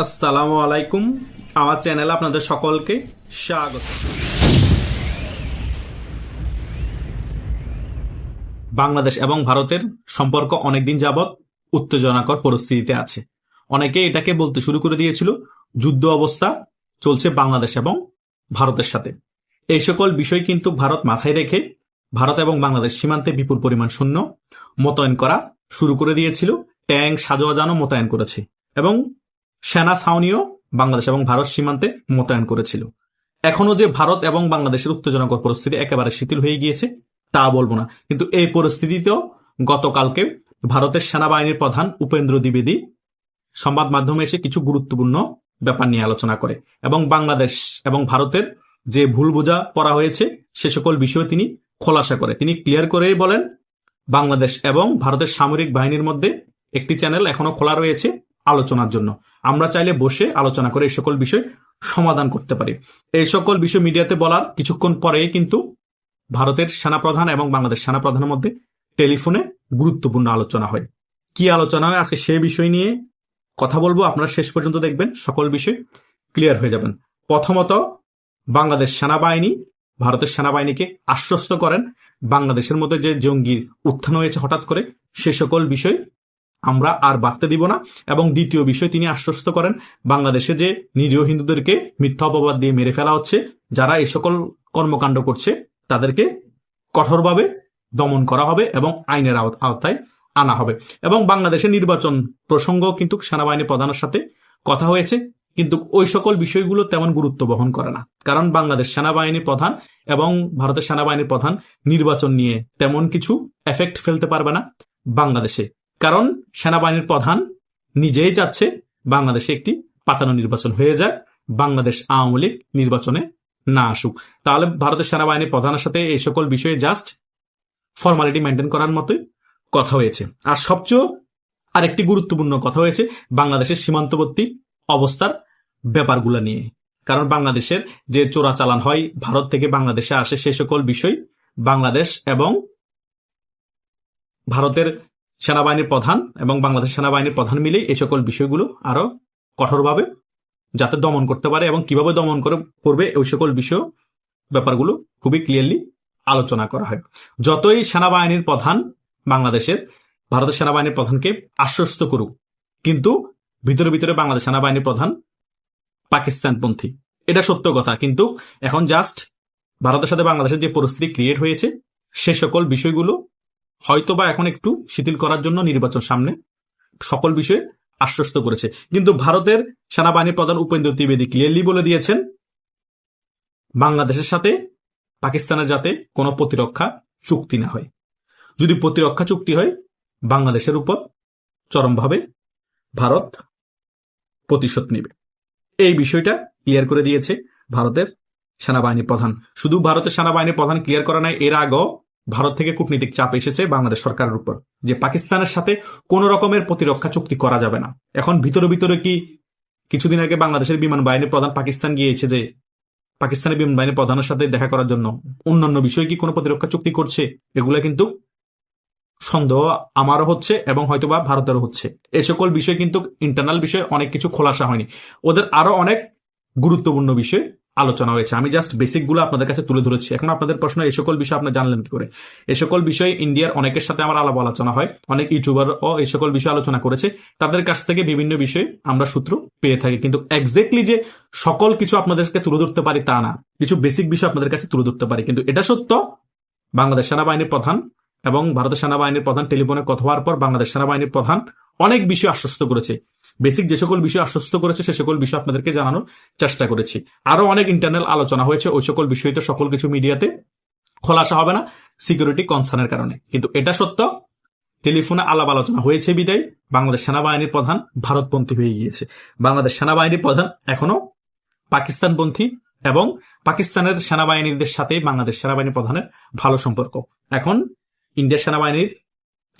আসসালামু আলাইকুম। আমার চ্যানেলে আপনাদের সকলকে স্বাগত। বাংলাদেশ এবং ভারতের সম্পর্ক অনেকদিন যাবৎ উত্তেজনাকর পরিস্থিতিতে আছে। অনেকে এটাকে বলতে শুরু করে দিয়েছিল, যুদ্ধ অবস্থা চলছে বাংলাদেশ এবং ভারতের সাথে। এই সকল বিষয় কিন্তু ভারত মাথায় রেখে ভারত এবং বাংলাদেশ সীমান্তে বিপুল পরিমাণ সৈন্য মোতায়েন করা শুরু করে দিয়েছিল ট্যাঙ্ক সাজোয়াজানও মোতায়েন করেছে এবং সেনা ছাউনিও বাংলাদেশ এবং ভারত সীমান্তে মোতায়েন করেছিল। এখনও যে ভারত এবং বাংলাদেশের উত্তেজনাকর পরিস্থিতি একেবারে শিথিল হয়ে গিয়েছে, তা বলব না। কিন্তু এই পরিস্থিতিতেও গতকালকে ভারতের সেনাবাহিনীর প্রধান উপেন্দ্র দ্বিবেদী সংবাদ মাধ্যমে এসে কিছু গুরুত্বপূর্ণ ব্যাপার নিয়ে আলোচনা করে এবং বাংলাদেশ এবং ভারতের যে ভুল বোঝা পড়া হয়েছে, সে সকল বিষয়ে তিনি খোলাসা করে। তিনি ক্লিয়ার করেই বলেন, বাংলাদেশ এবং ভারতের সামরিক বাহিনীর মধ্যে একটি চ্যানেল এখনও খোলা রয়েছে। আলোচনার জন্য। আমরা চাইলে বসে আলোচনা করে এই সকল বিষয় সমাধান করতে পারি। এই সকল বিষয় মিডিয়াতে বলার কিছুক্ষণ পরেই কিন্তু ভারতের সেনাপ্রধান এবং বাংলাদেশ সেনাপ্রধানের মধ্যে টেলিফোনে গুরুত্বপূর্ণ আলোচনা হয়। কি আলোচনা হয়? আজকে সেই বিষয় নিয়ে কথা বলব। আপনারা শেষ পর্যন্ত দেখবেন, সকল বিষয় ক্লিয়ার হয়ে যাবেন। প্রথমত, বাংলাদেশ সেনাবাহিনী, ভারতের সেনাবাহিনীকে আশ্বস্ত করেন। বাংলাদেশের মধ্যে যে জঙ্গির উত্থান হয়েছে হঠাৎ করে, সে সকল বিষয় আমরা আর বাড়তে দিব না। এবং দ্বিতীয় বিষয় তিনি আশ্বস্ত করেন, বাংলাদেশে যে নিরীহ হিন্দুদেরকে মিথ্যা অপবাদ দিয়ে মেরে ফেলা হচ্ছে, যারা এই সকল কর্মকাণ্ড করছে, তাদেরকে কঠোরভাবে দমন করা হবে এবং আইনের আওতায় আনা হবে। এবং বাংলাদেশের নির্বাচন প্রসঙ্গ কিন্তু সেনাবাহিনী প্রধানের সাথে কথা হয়েছে, কিন্তু ওই সকল বিষয়গুলো তেমন গুরুত্ব বহন করে না। কারণ বাংলাদেশ সেনাবাহিনীর প্রধান এবং ভারতের সেনাবাহিনীর প্রধান নির্বাচন নিয়ে তেমন কিছু এফেক্ট ফেলতে পারবে না বাংলাদেশে। কারণ সেনাবাহিনীর প্রধান নিজেই চাচ্ছে বাংলাদেশে একটি পাতানো নির্বাচন হয়ে যায় বাংলাদেশ আওয়ামী লীগ নির্বাচনে না আসুক। তাহলে ভারতের সেনাবাহিনীর প্রধানের সাথে এই সকল বিষয়ে জাস্ট ফর্মালিটি মেনটেন করার মতোই কথা হয়েছে। আর সবচেয়ে আরেকটি গুরুত্বপূর্ণ কথা হয়েছে বাংলাদেশের সীমান্তবর্তী অবস্থার ব্যাপারগুলো নিয়ে। কারণ বাংলাদেশের যে চোরাচালান হয়, ভারত থেকে বাংলাদেশে আসে সে সকল বিষয় বাংলাদেশ এবং ভারতের সেনাবাহিনীর প্রধান এবং বাংলাদেশ সেনাবাহিনীর প্রধান মিলে এই সকল বিষয়গুলো আরও কঠোরভাবে যাতে দমন করতে পারে এবং কীভাবে দমন করে, করবে ওই সকল বিষয় ব্যাপারগুলো খুবই ক্লিয়ারলি আলোচনা করা হয়। যতই সেনাবাহিনীর প্রধান বাংলাদেশের, ভারতের সেনাবাহিনীর প্রধানকে আশ্বস্ত করুক, কিন্তু ভিতরে ভিতরে বাংলাদেশ সেনাবাহিনীর প্রধান পাকিস্তানপন্থী। এটা সত্য কথা, কিন্তু এখন জাস্ট ভারতের সাথে বাংলাদেশের যে পরিস্থিতি ক্রিয়েট হয়েছে, সে সকল বিষয়গুলো হয়তোবা এখন একটু শিথিল করার জন্য নির্বাচন সামনে সকল বিষয়ে আশ্বস্ত করেছে। কিন্তু ভারতের সেনাবাহিনীর প্রধান উপেন্দ্র ত্রিবেদী ক্লিয়ারলি বলে দিয়েছেন, বাংলাদেশের সাথে পাকিস্তানের যাতে কোনো প্রতিরক্ষা চুক্তি না হয়। যদি প্রতিরক্ষা চুক্তি হয়, বাংলাদেশের উপর চরমভাবে ভারত প্রতিশোধ নেবে। এই বিষয়টা ক্লিয়ার করে দিয়েছে ভারতের সেনাবাহিনী প্রধান। শুধু ভারতের সেনাবাহিনী প্রধান ক্লিয়ার করা নাই, এর আগেও ভারত থেকে কূটনীতিক চাপ এসেছে বাংলাদেশ সরকারের উপর, যে পাকিস্তানের সাথে কোন রকমের প্রতিরক্ষা চুক্তি করা যাবে না। এখন ভিতরে ভিতরে কি কিছুদিন আগে বাংলাদেশের বিমান বাহিনীর প্রধান পাকিস্তান গিয়েছে যে পাকিস্তানের বিমান বাহিনীর প্রধানের সাথে দেখা করার জন্য অন্যান্য বিষয়ে কি কোনো প্রতিরক্ষা চুক্তি করছে, এগুলো কিন্তু সন্দেহ আমারও হচ্ছে এবং হয়তোবা ভারতেরও হচ্ছে। এ সকল বিষয় কিন্তু ইন্টারনাল বিষয়ে অনেক কিছু খোলাসা হয়নি। ওদের আরও অনেক গুরুত্বপূর্ণ বিষয় আলোচনা হয়েছে। আমি জাস্ট বেসিকগুলো আপনাদের কাছে তুলে ধরেছি। এখন আপনাদের প্রশ্ন, এই সকল বিষয় আপনি জানলেন কি করে? এই সকল বিষয়ে ইন্ডিয়ার অনেকের সাথে আমার আলাপ আলোচনা হয়। অনেক ইউটিউবার ও এই সকল বিষয়ে আলোচনা করেছে। তাদের কাছ থেকে বিভিন্ন বিষয়ে আমরা সূত্র পেয়ে থাকি। কিন্তু এক্স্যাক্টলি যে সকল কিছু আপনাদেরকে তুলে ধরতে পারি তা না। কিছু বেসিক বিষয় আপনাদের কাছে তুলে ধরতে পারি। কিন্তু এটা সত্য, বাংলাদেশ সেনাবাহিনীর প্রধান এবং ভারতের সেনাবাহিনীর প্রধান টেলিফোনে কথা হওয়ার পর বাংলাদেশ সেনাবাহিনীর প্রধান অনেক বিষয় আশ্বস্ত করেছে। বেসিক যে সকল বিষয় আশ্বস্ত করেছে, সে সকল বিষয় আপনাদেরকে জানানোর চেষ্টা করেছি। আরও অনেক ইন্টারনাল আলোচনা হয়েছে, ওই সকল বিষয় তো সকল কিছু মিডিয়াতে খোলাসা হবে না সিকিউরিটি কনসার্নের কারণে। কিন্তু এটা সত্য টেলিফোনে আলাপ আলোচনা হয়েছে বিদায়। বাংলাদেশ সেনাবাহিনীর প্রধান ভারতপন্থী হয়ে গিয়েছে। বাংলাদেশ সেনাবাহিনীর প্রধান এখনও পাকিস্তানপন্থী এবং পাকিস্তানের সেনাবাহিনীদের সাথে বাংলাদেশ সেনাবাহিনী প্রধানের ভালো সম্পর্ক। এখন ইন্ডিয়া সেনাবাহিনীর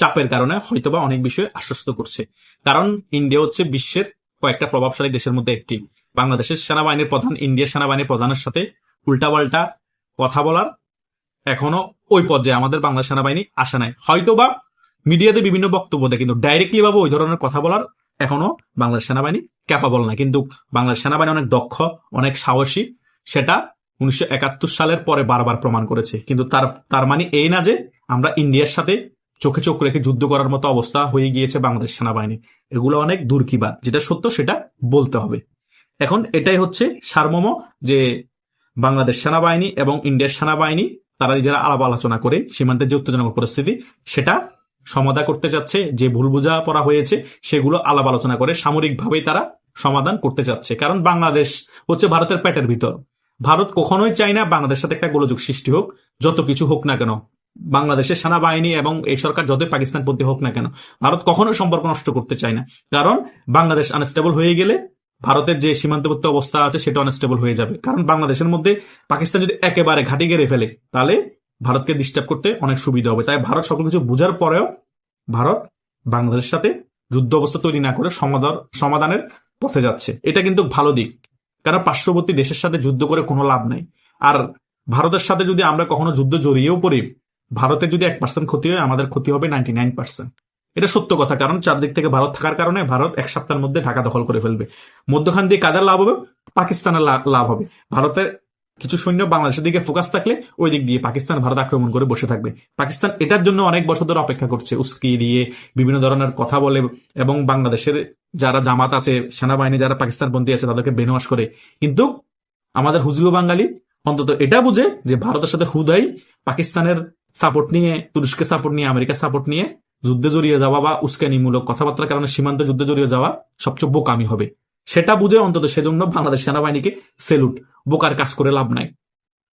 চাপের কারণে হয়তোবা অনেক বিষয়ে আশ্বস্ত করছে। কারণ ইন্ডিয়া হচ্ছে বিশ্বের কয়েকটা প্রভাবশালী দেশের মধ্যে একটি। বাংলাদেশের সেনাবাহিনীর প্রধান, ইন্ডিয়ার সেনাবাহিনীর প্রধানের সাথে উল্টাপাল্টা কথা বলার এখনও ওই পর্যায়ে আমাদের বাংলা সেনাবাহিনী আসে নাই। হয়তোবা মিডিয়াতে বিভিন্ন বক্তব্য দেয়, কিন্তু ডাইরেক্টলি ভাবে ওই ধরনের কথা বলার এখনও বাংলাদেশ সেনাবাহিনী ক্যাপাবল না কিন্তু বাংলাদেশ সেনাবাহিনী অনেক দক্ষ, অনেক সাহসী, সেটা উনিশশো একাত্তর সালের পরে বারবার প্রমাণ করেছে। কিন্তু তার তার মানে এই না যে আমরা ইন্ডিয়ার সাথে চোখে চোখ রেখে যুদ্ধ করার মতো অবস্থা হয়ে গিয়েছে বাংলাদেশ সেনাবাহিনী। এগুলো অনেক দুর্কিবাদ যেটা সত্য, সেটা বলতে হবে। এখন এটাই হচ্ছে সারমর্ম যে বাংলাদেশ সেনাবাহিনী এবং ইন্ডিয়ার সেনাবাহিনী, তারা নিজেরা আলাপ আলোচনা করে সীমান্তের যে উত্তেজনক পরিস্থিতি, সেটা সমাধা করতে চাচ্ছে যে ভুল বোঝা পড়া হয়েছে, সেগুলো আলাপ আলোচনা করে সামরিকভাবেই তারা সমাধান করতে চাচ্ছে কারণ বাংলাদেশ হচ্ছে ভারতের পেটের ভিতর। ভারত কখনোই চায় না বাংলাদেশের সাথে একটা গোলযোগ সৃষ্টি হোক, যত কিছু হোক না কেন। বাংলাদেশের সেনাবাহিনী এবং এই সরকার যতই পাকিস্তান পন্থী হোক না কেন, ভারত কখনোই সম্পর্ক নষ্ট করতে চায় না। কারণ বাংলাদেশ আনস্টেবল হয়ে গেলে ভারতের যে সীমান্তবর্তী অবস্থা আছে সেটা আনস্টেবল হয়ে যাবে। কারণ বাংলাদেশের মধ্যে পাকিস্তান যদি একেবারে ঘাটি গেড়ে ফেলে, তাহলে ভারতকে ডিস্টার্ব করতে অনেক সুবিধা হবে। তাই ভারত সকল কিছু বোঝার পরেও ভারত বাংলাদেশের সাথে যুদ্ধ অবস্থা তৈরি না করে সমাধান সমাধানের পথে যাচ্ছে। এটা কিন্তু ভালো দিক। কারণ পার্শ্ববর্তী দেশের সাথে যুদ্ধ করে কোনো লাভ নাই। আর ভারতের সাথে যদি আমরা কখনো যুদ্ধ জড়িয়েও পড়ি ভারতের যদি এক পার্সেন্ট ক্ষতি হয়, আমাদের ক্ষতি হবে নাইনটি নাইন পার্সেন্ট এটা সত্য কথা, কারণ চারদিক থেকে ভারত থাকার কারণে ভারত এক সপ্তাহের মধ্যে ঢাকা দখল করে ফেলবে। মধ্যখান দিয়ে কাদের লাভ হবে? পাকিস্তানের লাভ হবে। ভারতের কিছু সৈন্য বাংলাদেশের দিকে ফোকাস থাকলে ওই দিক দিয়ে পাকিস্তান ভারত আক্রমণ করে বসে থাকবে। পাকিস্তান এটার জন্য অনেক বছর ধরে অপেক্ষা করছে, উস্কি দিয়ে, বিভিন্ন ধরনের কথা বলে এবং বাংলাদেশের যারা জামাত আছে, সেনাবাহিনী যারা পাকিস্তান বন্দী আছে, তাদেরকে বেনওয়াস করে। কিন্তু আমাদের হুজুগ বাঙালি অন্তত এটা বুঝে যে ভারতের সাথে হুদাই পাকিস্তানের সাপোর্ট নিয়ে, তুরস্কের সাপোর্ট নিয়ে, আমেরিকার সাপোর্ট নিয়ে যুদ্ধে জড়িয়ে যাওয়া বা উস্কানিমূলক কথাবার্তার কারণে সীমান্তে যুদ্ধে জড়িয়ে যাওয়া সবচেয়ে বোকামি হবে। সেটা বুঝে অন্তত সেজন্য বাংলাদেশ সেনাবাহিনীকে সেলুট বোকার কাজ করে লাভ নাই।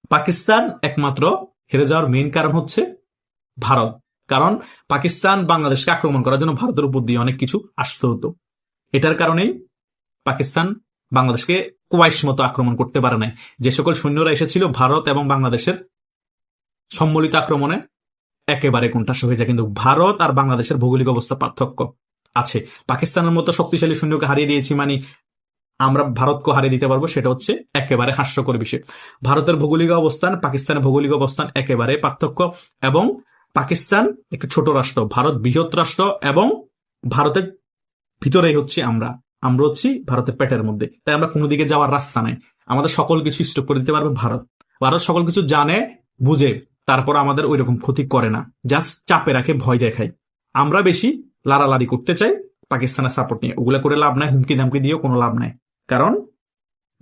পাকিস্তান একমাত্র হেরে যাওয়ার মেইন কারণ হচ্ছে ভারত। কারণ পাকিস্তান বাংলাদেশকে আক্রমণ করার জন্য ভারতের উপর দিয়ে অনেক কিছু আসতে হতো। এটার কারণেই পাকিস্তান বাংলাদেশকে কুয়াইশ মতো আক্রমণ করতে পারে নাই। যে সকল সৈন্যরা এসেছিল ভারত এবং বাংলাদেশের সম্মিলিত আক্রমণে একেবারে কোনটাস হয়ে যায়। কিন্তু ভারত আর বাংলাদেশের ভৌগোলিক অবস্থা পার্থক্য আছে। পাকিস্তানের মতো শক্তিশালী সৈন্যকে হারিয়ে দিয়েছি মানে আমরা ভারতকে হারিয়ে দিতে পারব, সেটা হচ্ছে একেবারে হাস্যকর বিষয়। ভারতের ভৌগোলিক অবস্থান, পাকিস্তানের ভৌগোলিক অবস্থান একেবারে পার্থক্য এবং পাকিস্তান একটি ছোট রাষ্ট্র, ভারত বৃহৎ রাষ্ট্র এবং ভারতের ভিতরেই হচ্ছে আমরা। আমরা হচ্ছি ভারতের পেটের মধ্যে। তাই আমরা কোনো দিকে যাওয়ার রাস্তা নাই। আমাদের সকল কিছু স্টপ করে দিতে পারবে ভারত। ভারত সকল কিছু জানে, বুঝে তারপর আমাদের ওই রকম ক্ষতি করে না। জাস্ট চাপে রাখে, ভয় দেখায়। আমরা বেশি লাড়ালাড়ি করতে চাই, পাকিস্তানের সাপোর্ট নিয়ে। ওগুলো করে লাভ নাই, হুমকি ধামকি দিয়েও কোনো লাভ নাই। কারণ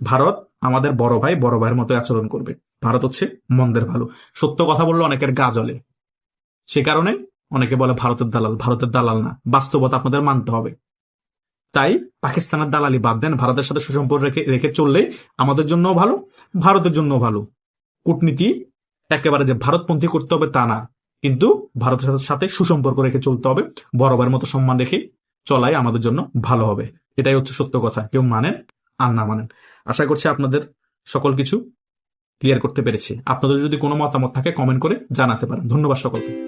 ভারত আমাদের বড় ভাই, বড় ভাইয়ের মতো আচরণ করবে। ভারত হচ্ছে মন্দের ভালো। সত্য কথা বললে অনেকের গা জ্বলে। সে কারণে অনেকে বলে ভারতের দালাল। ভারতের দালাল না। বাস্তবতা আপনাদের মানতে হবে। তাই পাকিস্তানের দালালি বাদ দেন। ভারতের সাথে সুসম্পর্ক রেখে রেখে চললে আমাদের জন্য ভালো, ভারতের জন্য ভালো। কূটনীতি একেবারে যে ভারতপন্থী করতে হবে তা না। কিন্তু ভারতের সাথে সুসম্পর্ক রেখে চলতে হবে। বরাবর মতো সম্মান রেখে চলাই আমাদের জন্য ভালো হবে। এটাই হচ্ছে সত্য কথা। কেউ মানেন আর না মানেন। আশা করছি আপনাদের সকল কিছু ক্লিয়ার করতে পেরেছি। আপনাদের যদি কোনো মতামত থাকে কমেন্ট করে জানাতে পারেন। ধন্যবাদ সকলকে।